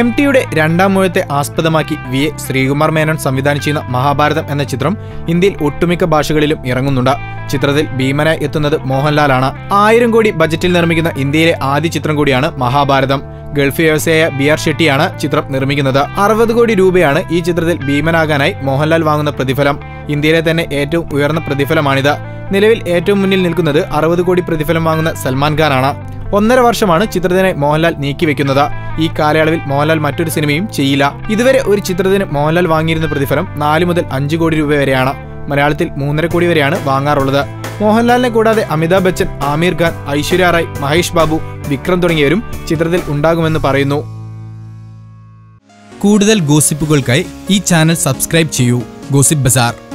M ടിയുടെ രണ്ടാം മൂഴത്തെ ആസ്പദമാക്കി വി എ ശ്രീകുമാർ മേനോൻ സംവിധാനം ചെയ്യുന്ന മഹാഭാരതം എന്ന ചിത്രം ഇന്ത്യയിൽ ഒട്ടുമിക്ക ഭാഷകളിലും ഇറങ്ങുന്നുണ്ട്. ചിത്രത്തിൽ ഭീമനായി എത്തുന്നത് മോഹൻലാലാണ്. ആയിരം കോടി ബജറ്റിൽ നിർമ്മിക്കുന്ന ഇന്ത്യയിലെ ആദ്യ ചിത്രം കൂടിയാണ് മഹാഭാരതം. ഗൾഫ് വ്യവസായ ബി ആർ ഷെട്ടിയാണ് ചിത്രം നിർമ്മിക്കുന്നത്. അറുപത് കോടി രൂപയാണ് ഈ ചിത്രത്തിൽ ഭീമനാകാനായി മോഹൻലാൽ വാങ്ങുന്ന പ്രതിഫലം. ഇന്ത്യയിലെ തന്നെ ഏറ്റവും ഉയർന്ന പ്രതിഫലമാണിത്. നിലവിൽ ഏറ്റവും മുന്നിൽ നിൽക്കുന്നത് അറുപത് കോടി പ്രതിഫലം വാങ്ങുന്ന സൽമാൻ ഖാനാണ്. ഒന്നര വർഷമാണ് ചിത്രത്തിനെ മോഹൻലാൽ നീക്കിവെക്കുന്നത്. ഈ കാലയളവിൽ മോഹൻലാൽ മറ്റൊരു സിനിമയും ചെയ്യില്ല. ഇതുവരെ ഒരു ചിത്രത്തിന് മോഹൻലാൽ വാങ്ങിയിരുന്ന പ്രതിഫലം നാല് മുതൽ അഞ്ച് കോടി രൂപ വരെയാണ്. മലയാളത്തിൽ മൂന്നര കോടി വരെയാണ് വാങ്ങാറുള്ളത്. മോഹൻലാലിനെ കൂടാതെ അമിതാഭ് ബച്ചൻ ആമീർ ഖാൻ ഐശ്വര്യ റായ് മഹേഷ് ബാബു വിക്രം തുടങ്ങിയവരും ചിത്രത്തിൽ ഉണ്ടാകുമെന്ന് പറയുന്നു. കൂടുതൽ ഗോസിപ്പുകൾക്കായി ഈ ചാനൽ സബ്സ്ക്രൈബ് ചെയ്യൂ. Gossip bazaar.